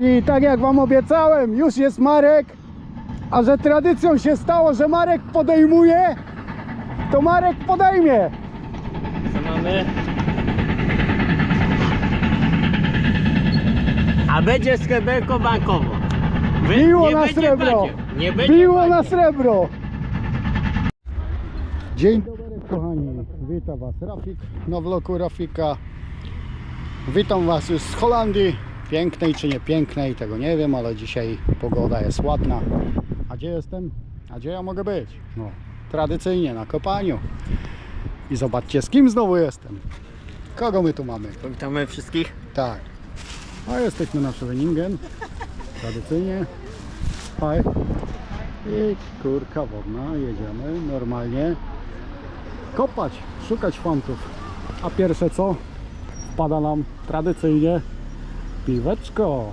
I tak jak wam obiecałem, już jest Marek, a że tradycją się stało, że Marek podejmuje, to Marek podejmie. Co mamy? A będzie sreberko bankowo. Wy- Biło na srebro. Nie będzie Biło na srebro. Dzień dobry kochani, witam was Rafik na vlogu Rafika. Witam was już z Holandii, pięknej czy nie pięknej, tego nie wiem, ale dzisiaj pogoda jest ładna. A gdzie jestem? A gdzie ja mogę być? No, tradycyjnie na kopaniu. I zobaczcie z kim znowu jestem. Kogo my tu mamy? Powitamy wszystkich. Tak. A jesteśmy na Scheveningen. Tradycyjnie. Haj. I kurka wodna. Jedziemy normalnie. Kopać, szukać fantów. A pierwsze co? Wpada nam tradycyjnie piweczko.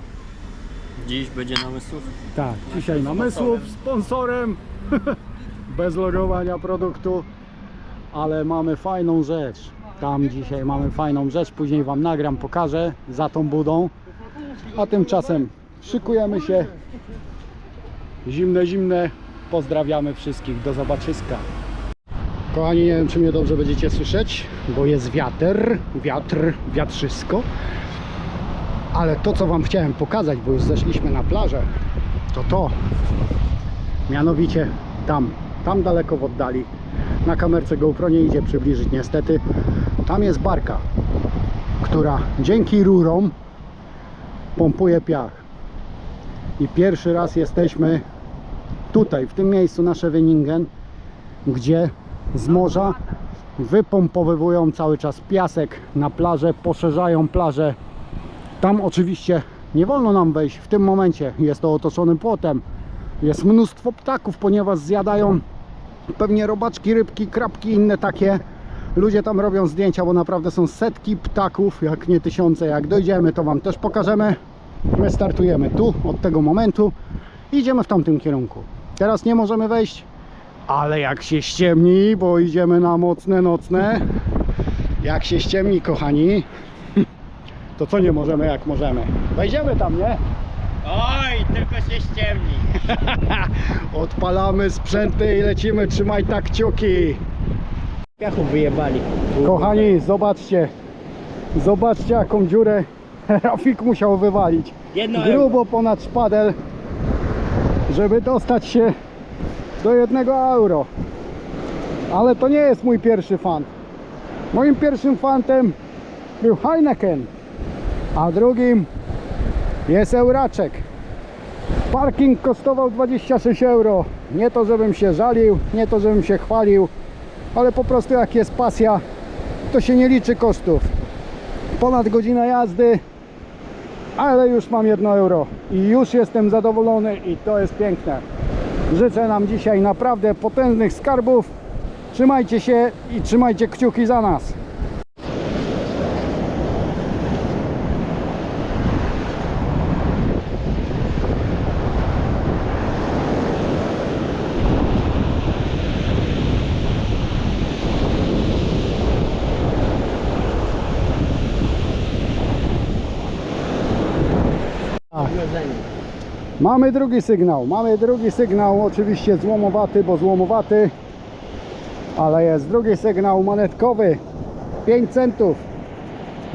Dziś będzie namysłów. Tak, dzisiaj namysłów, sponsorem. Bez logowania produktu. Ale mamy fajną rzecz. Tam dzisiaj mamy fajną rzecz. Później Wam nagram, pokażę za tą budą. A tymczasem szykujemy się. Zimne, zimne. Pozdrawiamy wszystkich. Do zobaczyska. Kochani, nie wiem czy mnie dobrze będziecie słyszeć, bo jest wiatr, wiatr, wiatrzysko. Ale to co Wam chciałem pokazać, bo już zeszliśmy na plażę, to to. Mianowicie tam, tam daleko w oddali. Na kamerce GoPro nie idzie przybliżyć niestety. Tam jest barka, która dzięki rurom pompuje piach. I pierwszy raz jesteśmy tutaj, w tym miejscu na Scheveningen, gdzie z morza wypompowywują cały czas piasek na plażę, poszerzają plażę. Tam oczywiście nie wolno nam wejść w tym momencie, jest to otoczony płotem. Jest mnóstwo ptaków, ponieważ zjadają pewnie robaczki, rybki, krabki, inne takie. Ludzie tam robią zdjęcia, bo naprawdę są setki ptaków, jak nie tysiące. Jak dojdziemy, to Wam też pokażemy. My startujemy tu, od tego momentu. Idziemy w tamtym kierunku. Teraz nie możemy wejść, ale jak się ściemni, bo idziemy na mocne nocne. Jak się ściemni, kochani, to co nie możemy, jak możemy? Wejdziemy tam, nie? Oj, tylko się ściemni. Odpalamy sprzęty i lecimy, trzymaj tak kciuki. Piachu wyjebali. Kochani, zobaczcie. Zobaczcie jaką dziurę Rafik musiał wywalić. Jedno. Grubo ponad szpadel, żeby dostać się do jednego euro. Ale to nie jest mój pierwszy fan. Moim pierwszym fantem był Heineken, a drugim jest Euraczek. Parking kosztował 26 euro. Nie to, żebym się żalił, nie to, żebym się chwalił, ale po prostu jak jest pasja, to się nie liczy kosztów. Ponad godzina jazdy, ale już mam 1 euro i już jestem zadowolony i to jest piękne. Życzę nam dzisiaj naprawdę potężnych skarbów. Trzymajcie się i trzymajcie kciuki za nas. Mamy drugi sygnał, mamy drugi sygnał, oczywiście złomowaty, bo złomowaty, ale jest drugi sygnał monetkowy, 5 centów.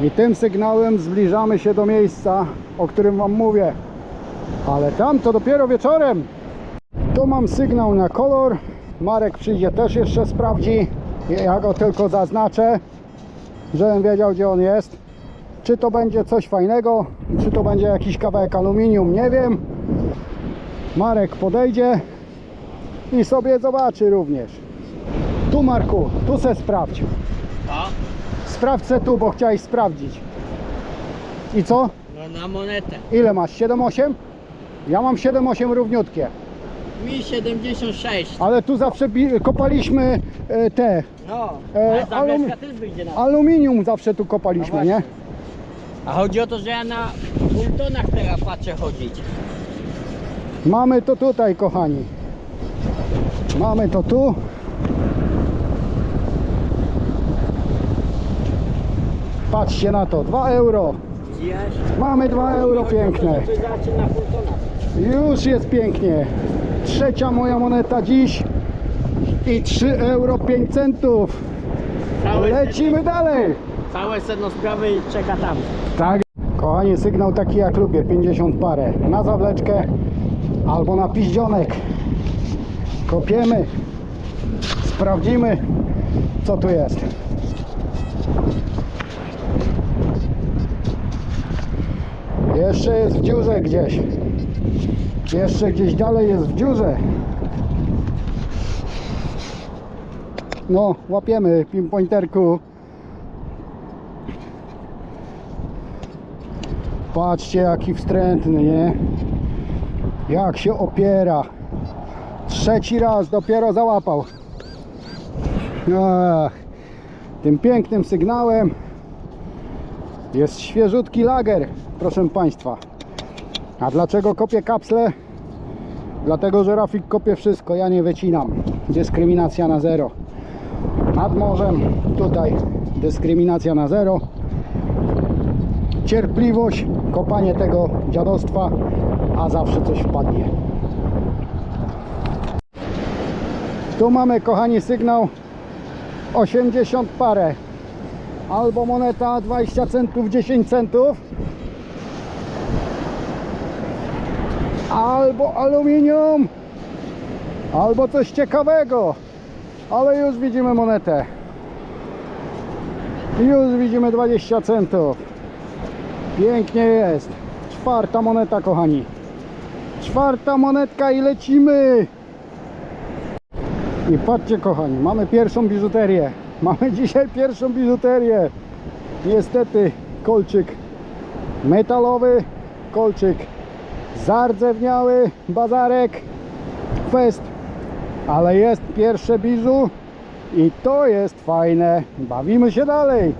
I tym sygnałem zbliżamy się do miejsca, o którym Wam mówię. Ale tam to dopiero wieczorem. Tu mam sygnał na kolor. Marek przyjdzie też jeszcze sprawdzi. Ja go tylko zaznaczę, żebym wiedział gdzie on jest. Czy to będzie coś fajnego, czy to będzie jakiś kawałek aluminium, nie wiem. Marek podejdzie i sobie zobaczy również. Tu Marku, tu se sprawdź. A? Sprawdź se tu, bo chciałeś sprawdzić. I co? No na monetę. Ile masz? 7,8? Ja mam 7,8 równiutkie. Mi 76. Ale tu zawsze kopaliśmy e, te. No, E, alum- tabletka też wyjdzie na... Aluminium zawsze tu kopaliśmy, No nie? A chodzi o to, że ja na Fultonach teraz patrzę chodzić. Mamy to tutaj, kochani. Mamy to tu. Patrzcie na to, 2 euro. Mamy 2 euro piękne. Już jest pięknie. Trzecia moja moneta dziś. I 3 euro 5 centów. Lecimy dalej. całe sedno sprawy czeka tam. Tak. Kochani, sygnał taki jak lubię, 50 parę. Na zawleczkę albo na piździonek. Kopiemy. Sprawdzimy, co tu jest. Jeszcze jest w dziurze gdzieś. Jeszcze gdzieś dalej jest w dziurze. No, łapiemy pinpointerku. Patrzcie jaki wstrętny, nie? Jak się opiera. Trzeci raz dopiero załapał. Ach, tym pięknym sygnałem jest świeżutki lager, proszę Państwa. A dlaczego kopię kapsle? Dlatego, że Rafik kopie wszystko, ja nie wycinam. Dyskryminacja na zero. Nad morzem, tutaj dyskryminacja na zero cierpliwość, kopanie tego dziadostwa, a zawsze coś wpadnie. Tu mamy, kochani, sygnał 80 parę. Albo moneta 20 centów, 10 centów. Albo aluminium. Albo coś ciekawego. Ale już widzimy monetę. Już widzimy 20 centów. Pięknie jest. Czwarta moneta, kochani. Czwarta monetka i lecimy. I patrzcie, kochani, mamy pierwszą biżuterię. Mamy dzisiaj pierwszą biżuterię. Niestety kolczyk metalowy, kolczyk zardzewniały, bazarek, fest. Ale jest pierwsze biżu i to jest fajne. Bawimy się dalej.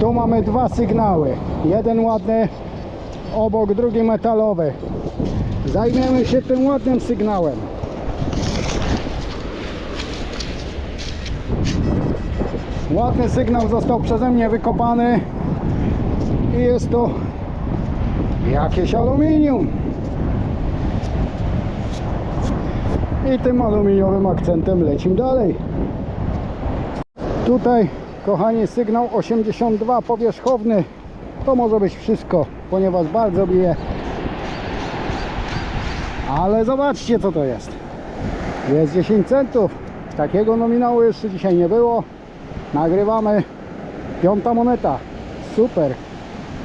Tu mamy dwa sygnały. Jeden ładny, obok drugi metalowy. Zajmiemy się tym ładnym sygnałem. Ładny sygnał został przeze mnie wykopany i jest to jakieś aluminium. I tym aluminiowym akcentem lecimy dalej. Tutaj, kochani, sygnał 82 powierzchowny. To może być wszystko, ponieważ bardzo bije. Ale zobaczcie, co to jest. Jest 10 centów. Takiego nominału jeszcze dzisiaj nie było. Nagrywamy. Piąta moneta. Super.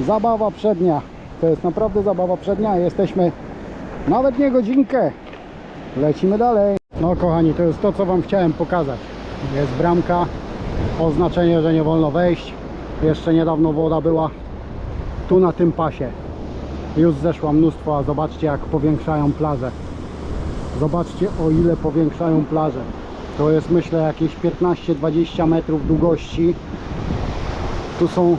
Zabawa przednia. To jest naprawdę zabawa przednia. Jesteśmy nawet nie godzinkę. Lecimy dalej. No kochani, to jest to, co Wam chciałem pokazać. Jest bramka oznaczenie, że nie wolno wejść. Jeszcze niedawno woda była tu na tym pasie. Już zeszła mnóstwo, a zobaczcie jak powiększają plażę. Zobaczcie o ile powiększają plażę. To jest myślę jakieś 15-20 metrów długości. Tu są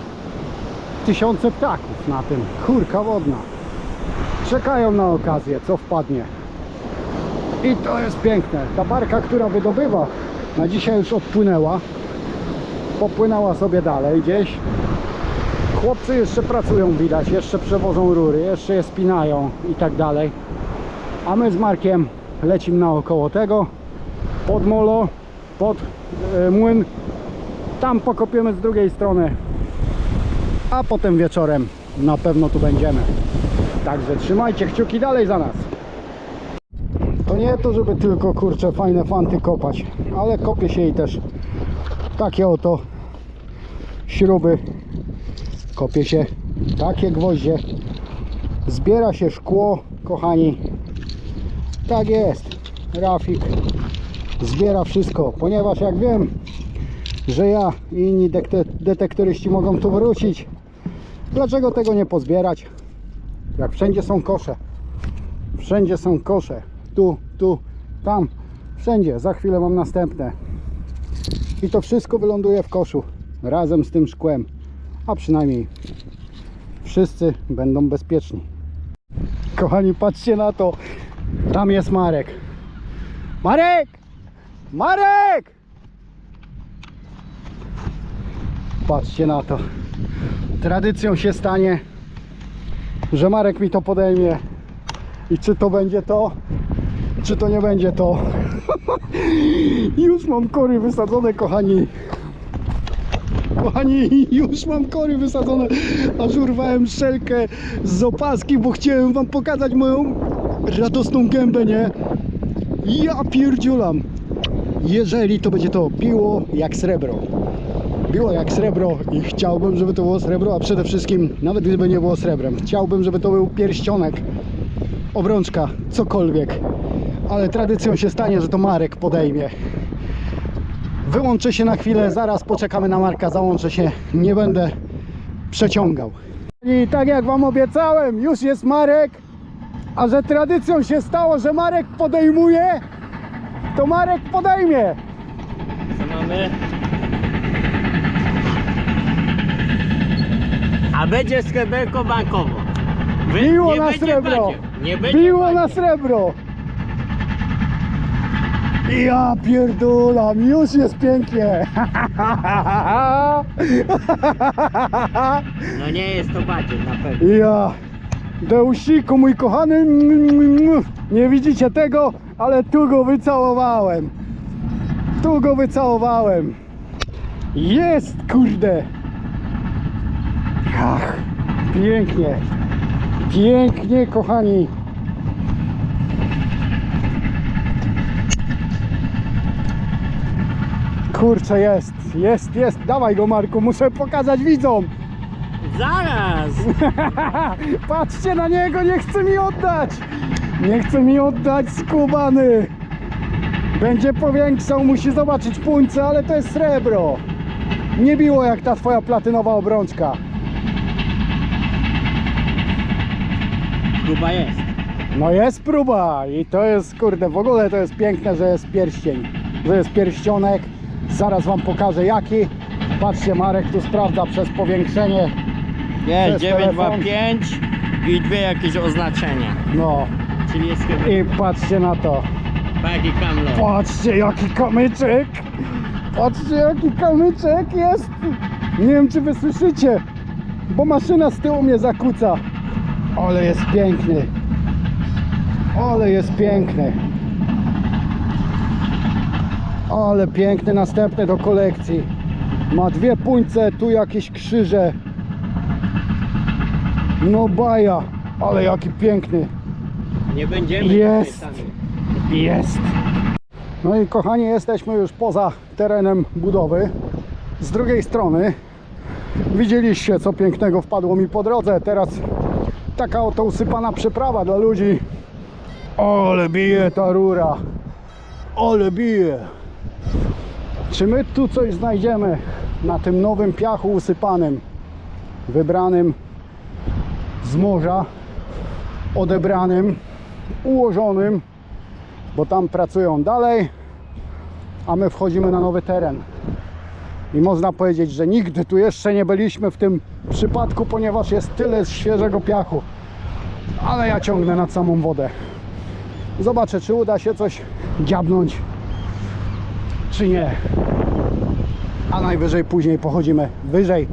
tysiące ptaków na tym. Kurka wodna. Czekają na okazję, co wpadnie. I to jest piękne. Ta barka, która wydobywa, na dzisiaj już odpłynęła popłynęła sobie dalej gdzieś. Chłopcy jeszcze pracują widać, jeszcze przewożą rury, jeszcze je spinają i tak dalej. A my z Markiem lecimy naokoło tego, pod molo, pod e, młyn. Tam pokopiemy z drugiej strony, a potem wieczorem na pewno tu będziemy. Także trzymajcie kciuki dalej za nas. To nie to, żeby tylko kurczę fajne fanty kopać, ale kopie się i też takie oto śruby kopie się takie gwoździe zbiera się szkło kochani. Tak jest. Rafik zbiera wszystko ponieważ jak wiem że ja i inni detektoryści mogą tu wrócić. Dlaczego tego nie pozbierać? Jak wszędzie są kosze. Wszędzie są kosze. Tu, tu, tam. Wszędzie, za chwilę mam następne. I to wszystko wyląduje w koszu. Razem z tym szkłem, a przynajmniej wszyscy będą bezpieczni. Kochani, patrzcie na to. Tam jest Marek. Marek! Marek! Patrzcie na to. tradycją się stanie, że Marek mi to podejmie. I czy to będzie to, czy to nie będzie to. Już mam kory wysadzone, kochani. Kochani, już mam kory wysadzone, aż urwałem szelkę z opaski, bo chciałem wam pokazać moją radosną gębę, nie? Ja pierdziulam. Jeżeli to będzie to biło jak srebro. Biło jak srebro i chciałbym, żeby to było srebro, a przede wszystkim, nawet gdyby nie było srebrem, chciałbym, żeby to był pierścionek, obrączka, cokolwiek. Ale tradycją się stanie, że to Marek podejmie. Wyłączę się na chwilę, zaraz poczekamy na Marka, załączę się, nie będę przeciągał. I tak jak Wam obiecałem, już jest Marek, a że tradycją się stało, że Marek podejmuje, to Marek podejmie. Co mamy? A będzie sreberko bankowo. Wy- Biło na srebro. Nie będzie Biło na srebro. Ja pierdulam, już jest pięknie. No nie jest to badzie na pewno. Ja, Deusiku mój kochany, nie widzicie tego, ale tu go wycałowałem. Tu go wycałowałem. Jest, kurde. Ach, pięknie. Pięknie, kochani. Kurczę, jest, jest, jest. Dawaj go, Marku, muszę pokazać widzom. Zaraz! Patrzcie na niego, nie chce mi oddać! Nie chce mi oddać, skubany! Będzie powiększał, musi zobaczyć puńce, ale to jest srebro! Nie biło jak ta twoja platynowa obrączka. Chyba jest. No jest próba i to jest, kurde, w ogóle to jest piękne, że jest pierścień, że jest pierścionek. Zaraz wam pokażę jaki. Patrzcie, Marek tu sprawdza przez powiększenie. Jest Przez telefon. 925 i dwie jakieś oznaczenia. No Czyli jest chyba i patrzcie na to. taki kamlo. Patrzcie jaki kamyczek! Patrzcie jaki kamyczek jest! Nie wiem czy wy słyszycie, bo maszyna z tyłu mnie zakłóca. Ale jest piękny. Ale jest piękny. Ale piękny, następny do kolekcji. Ma dwie puńce, tu jakieś krzyże. No baja, ale jaki piękny. Nie będziemy Jest. Jest. No i kochani, jesteśmy już poza terenem budowy. Z drugiej strony widzieliście, co pięknego wpadło mi po drodze. Teraz taka oto usypana przeprawa dla ludzi. Ale bije ta rura. Ale bije. Czy my tu coś znajdziemy na tym nowym piachu usypanym, wybranym z morza, odebranym, ułożonym bo tam pracują dalej, a my wchodzimy na nowy teren. I można powiedzieć, że nigdy tu jeszcze nie byliśmy w tym przypadku, ponieważ jest tyle świeżego piachu. Ale ja ciągnę nad samą wodę. Zobaczę, czy uda się coś dziabnąć, czy nie. A najwyżej później pochodzimy wyżej.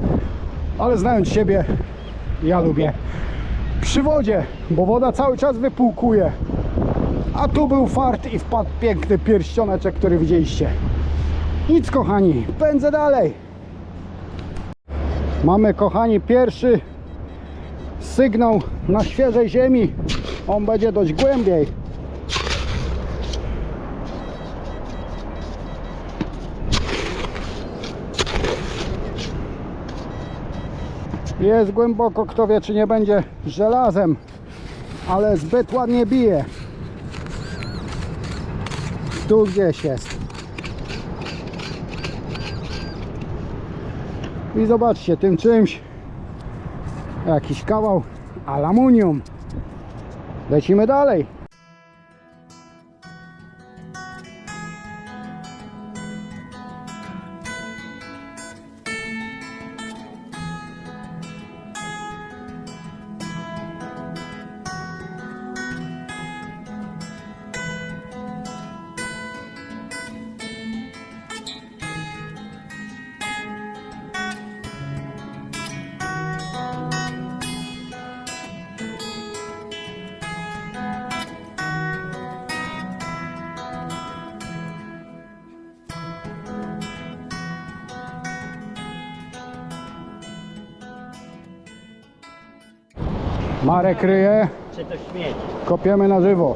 Ale znając siebie, ja lubię przy wodzie, bo woda cały czas wypłukuje. A tu był fart i wpadł piękny pierścioneczek, który widzieliście. Nic kochani, pędzę dalej. Mamy kochani pierwszy sygnał na świeżej ziemi. On będzie dość głębiej. Jest głęboko, kto wie czy nie będzie żelazem, ale zbyt ładnie bije. Tu gdzieś jest. I zobaczcie, tym czymś jakiś kawał aluminium. Lecimy dalej. Marek ryje, Czy to śmieć? kopiemy na żywo.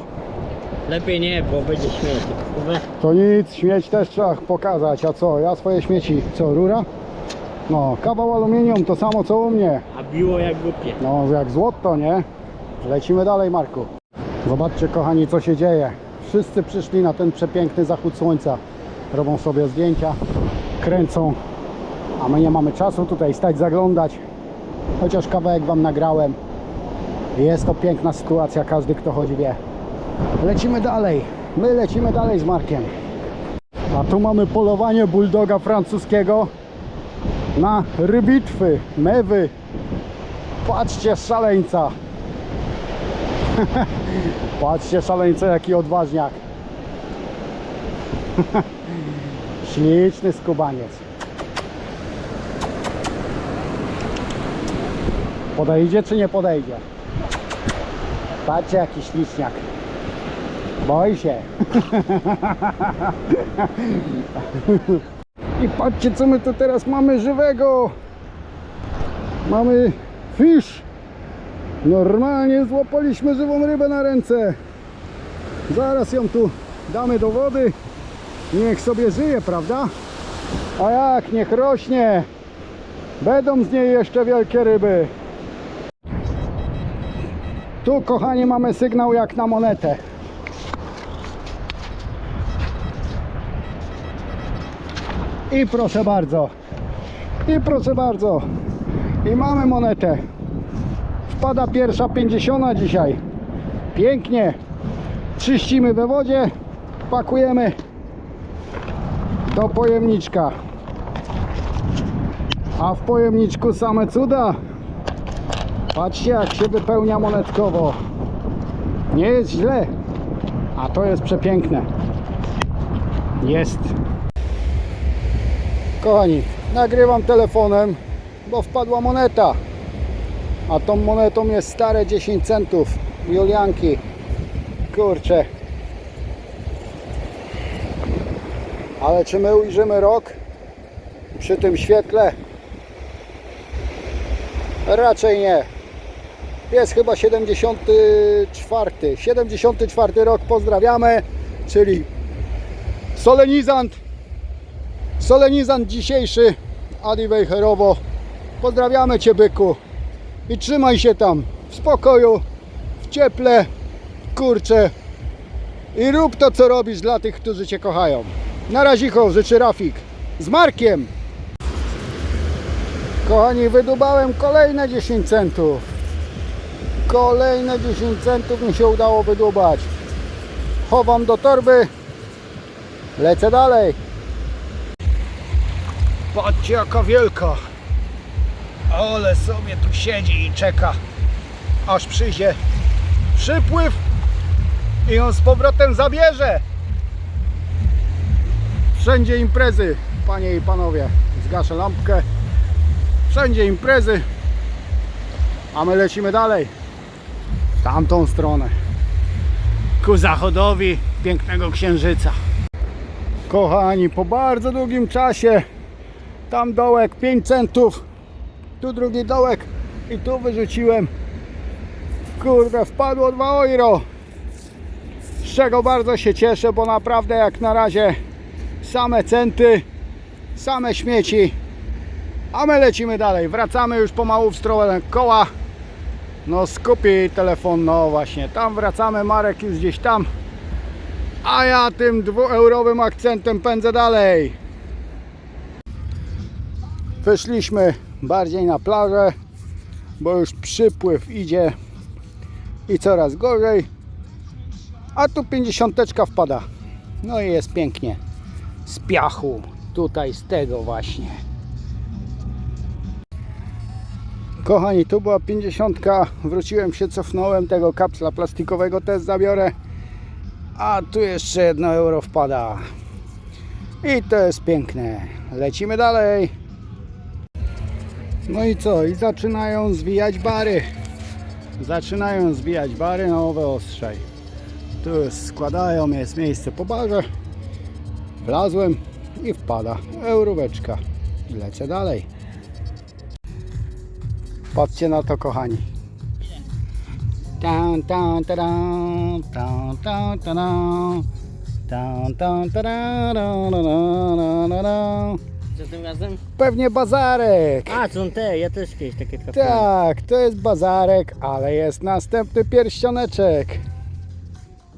Lepiej nie, bo będzie śmieć. Kurwa. To nic, śmieć też trzeba pokazać. A co, ja swoje śmieci, co, rura? No, kawał aluminium, to samo co u mnie. A biło jak głupie. No, jak złoto, nie? Lecimy dalej, Marku. Zobaczcie, kochani, co się dzieje. Wszyscy przyszli na ten przepiękny zachód słońca. Robią sobie zdjęcia, kręcą, a my nie mamy czasu tutaj stać, zaglądać. Chociaż kawałek Wam nagrałem. Jest to piękna sytuacja, każdy kto chodzi wie. Lecimy dalej. My lecimy dalej z Markiem. A tu mamy polowanie bulldoga francuskiego na rybitwy, mewy. Patrzcie szaleńca. Patrzcie szaleńca jaki odważniak. Śliczny skubaniec. Podejdzie czy nie podejdzie? Patrzcie jaki śliczniak. Boi się. I patrzcie co my tu teraz mamy żywego. Mamy fish. Normalnie złapaliśmy żywą rybę na ręce. Zaraz ją tu damy do wody. Niech sobie żyje, prawda? A jak, niech rośnie. Będą z niej jeszcze wielkie ryby. Tu, kochani, mamy sygnał jak na monetę. I proszę bardzo. I proszę bardzo. I mamy monetę. Wpada pierwsza 50 dzisiaj. Pięknie. Czyścimy we wodzie. Pakujemy do pojemniczka. A w pojemniczku same cuda. Patrzcie jak się wypełnia monetkowo. Nie jest źle. A to jest przepiękne. Jest. Kochani, nagrywam telefonem, bo wpadła moneta. A tą monetą jest stare 10 centów Julianki. Kurczę. Ale czy my ujrzymy rok przy tym świetle? Raczej nie. Jest chyba 74. 74 rok pozdrawiamy, czyli solenizant. Solenizant dzisiejszy Adi Wejherowo. Pozdrawiamy Cię byku i trzymaj się tam w spokoju, w cieple, kurczę i rób to co robisz dla tych, którzy Cię kochają. Na razicho życzy Rafik z Markiem. Kochani, wydubałem kolejne 10 centów. Kolejne 10 centów mi się udało wydubać. Chowam do torby. Lecę dalej. Patrzcie jaka wielka. Ale sobie tu siedzi i czeka, aż przyjdzie przypływ i ją z powrotem zabierze. Wszędzie imprezy, panie i panowie. Zgaszę lampkę. Wszędzie imprezy. A my lecimy dalej. Tamtą stronę. Ku zachodowi pięknego księżyca. Kochani, po bardzo długim czasie tam dołek 5 centów tu drugi dołek i tu wyrzuciłem kurde wpadło 2 euro z czego bardzo się cieszę bo naprawdę jak na razie same centy same śmieci a my lecimy dalej wracamy już pomału w stronę koła no skupi telefon no właśnie tam wracamy Marek już gdzieś tam a ja tym dwueurowym akcentem pędzę dalej Wyszliśmy bardziej na plażę, bo już przypływ idzie i coraz gorzej. A tu 50 wpada. No i jest pięknie. Z piachu, tutaj z tego właśnie. Kochani, tu była 50. Wróciłem się, cofnąłem tego kapsla plastikowego, też zabiorę. A tu jeszcze jedno euro wpada. I to jest piękne. Lecimy dalej. No i co? I zaczynają zwijać bary. Zaczynają zwijać bary na owe ostrzej. Tu już składają, jest miejsce po barze. Wlazłem i wpada euróweczka. Lecę dalej. Patrzcie na to kochani. Co tym razem? Pewnie bazarek. A, są te, ja też kiedyś takie trafiłem. Tak, to jest bazarek, ale jest następny pierścioneczek.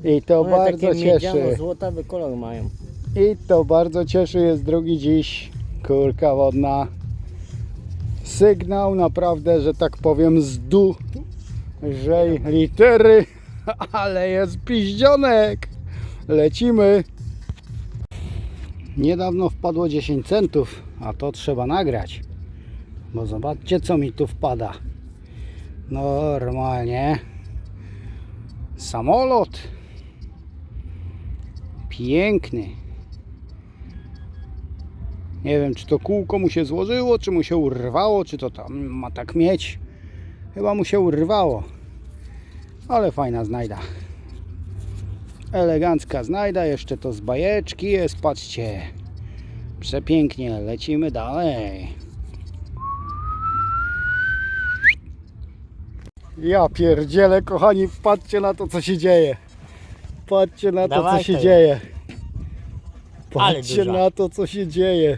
I to One bardzo takie cieszy. miedziano-złotawy kolor mają. I to bardzo cieszy, jest drugi dziś. Kurka wodna. Sygnał naprawdę, że tak powiem, z dużej litery, ale jest piździonek. Lecimy. Niedawno wpadło 10 centów, a to trzeba nagrać. Bo zobaczcie, co mi tu wpada. Normalnie. Samolot. Piękny. Nie wiem, czy to kółko mu się złożyło, czy mu się urwało, czy to tam ma tak mieć. Chyba mu się urwało. Ale fajna znajda. Elegancka znajda, jeszcze to z bajeczki jest, patrzcie. Przepięknie, lecimy dalej. Ja pierdzielę, kochani, patrzcie na to, co się dzieje. Patrzcie na to, co Dawaj się to. dzieje. Ale Patrzcie duża. na to, co się dzieje.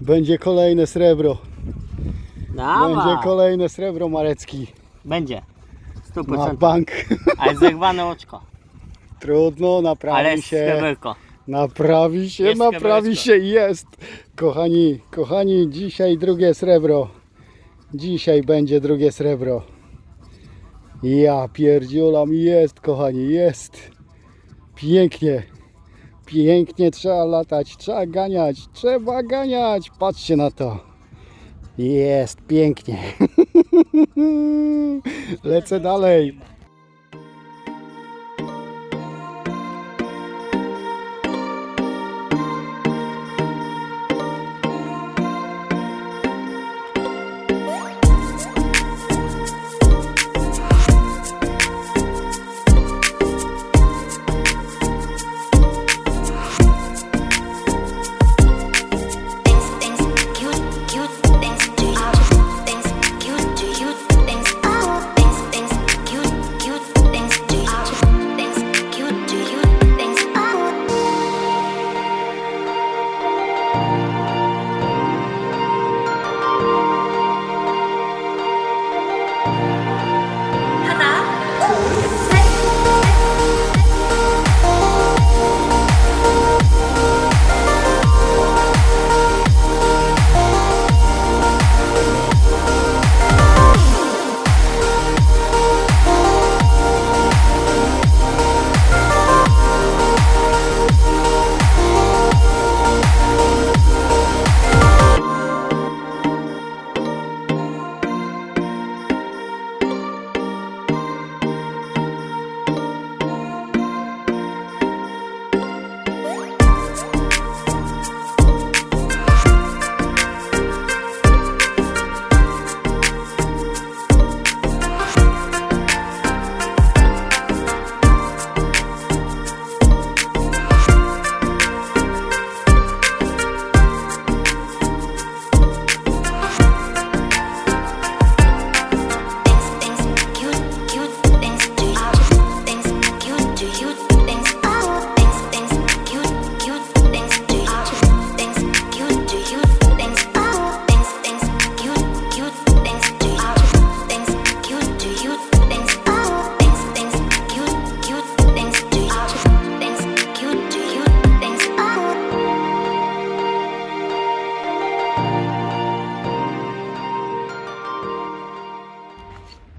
Będzie kolejne srebro. Dawaj. Będzie kolejne srebro Marecki. Będzie. Na 100%. bank. Ale zerwane oczko. Trudno, naprawi Ale się. sreberko. Naprawi się, Jest naprawi się, jest. Kochani, kochani, dzisiaj drugie srebro. Dzisiaj będzie drugie srebro. Ja pierdziolam, jest, kochani, jest. Pięknie. Pięknie trzeba latać, trzeba ganiać, trzeba ganiać. Patrzcie na to. Jest, pięknie. Lecę dalej.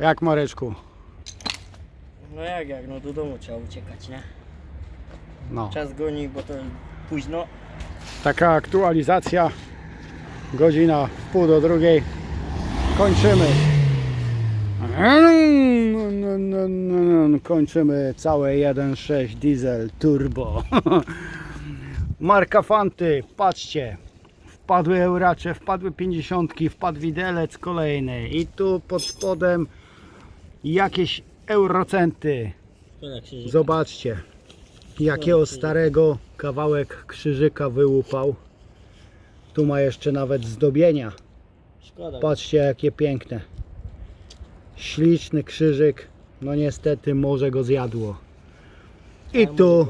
Jak Mareczku? No jak, jak, no do domu trzeba uciekać, nie? No. Czas goni, bo to późno. Taka aktualizacja. Godzina w pół do drugiej. Kończymy. Kończymy całe 1.6 diesel turbo. Marka Fanty, patrzcie. Wpadły euracze, wpadły 50, wpadł widelec kolejny. I tu pod spodem jakieś eurocenty. Zobaczcie, jakiego starego kawałek krzyżyka wyłupał. Tu ma jeszcze nawet zdobienia. Patrzcie, jakie piękne. Śliczny krzyżyk. no niestety morze go zjadło. I tu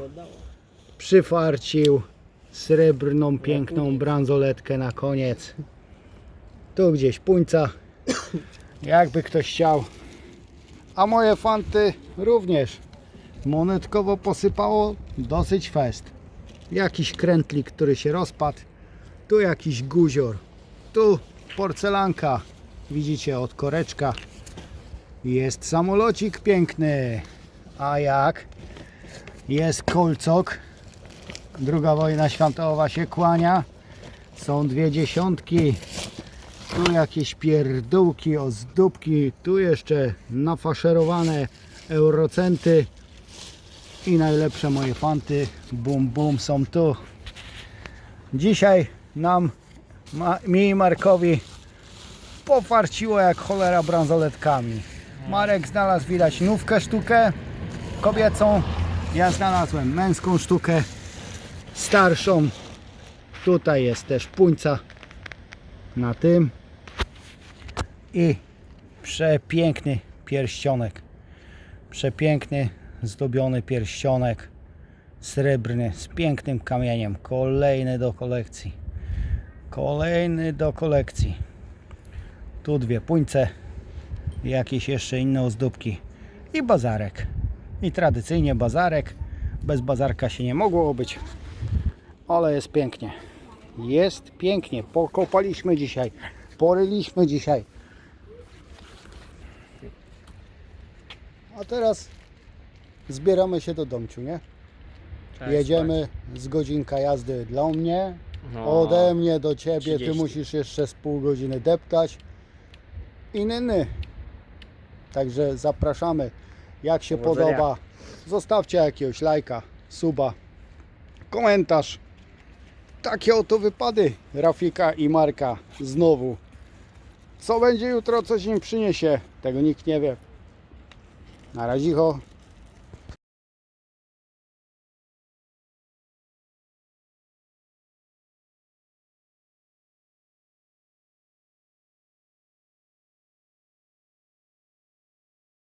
przyfarcił srebrną, piękną bransoletkę na koniec. Tu gdzieś puńca, jakby ktoś chciał. A moje fanty również monetkowo posypało dosyć fest. Jakiś krętlik, który się rozpadł. Tu jakiś guzior. Tu porcelanka. Widzicie od koreczka. Jest samolocik piękny. A jak? Jest kolcok. Druga wojna światowa się kłania. Są dwie dziesiątki. Tu jakieś pierdółki, ozdóbki. Tu jeszcze nafaszerowane eurocenty. I najlepsze moje fanty. Bum bum są tu. Dzisiaj nam, ma, mi i Markowi pofarciło jak cholera bransoletkami. Marek znalazł widać nówkę sztukę kobiecą. Ja znalazłem męską sztukę starszą. Tutaj jest też puńca na tym. I przepiękny pierścionek. Przepiękny, zdobiony pierścionek srebrny z pięknym kamieniem. Kolejny do kolekcji. Kolejny do kolekcji. Tu dwie puńce, jakieś jeszcze inne ozdóbki i bazarek. I tradycyjnie bazarek. Bez bazarka się nie mogło obyć, ale jest pięknie. Jest pięknie. Pokopaliśmy dzisiaj, poryliśmy dzisiaj. A teraz zbieramy się do domciu, nie? Jedziemy z godzinka jazdy dla mnie, No. ode mnie do ciebie, 30. ty musisz jeszcze z pół godziny deptać i nyny. Także zapraszamy. Jak się Powodzenia. podoba, zostawcie jakiegoś lajka, suba, komentarz. Takie oto wypady Rafika i Marka znowu. Co będzie jutro, coś im przyniesie, tego nikt nie wie. Na razie.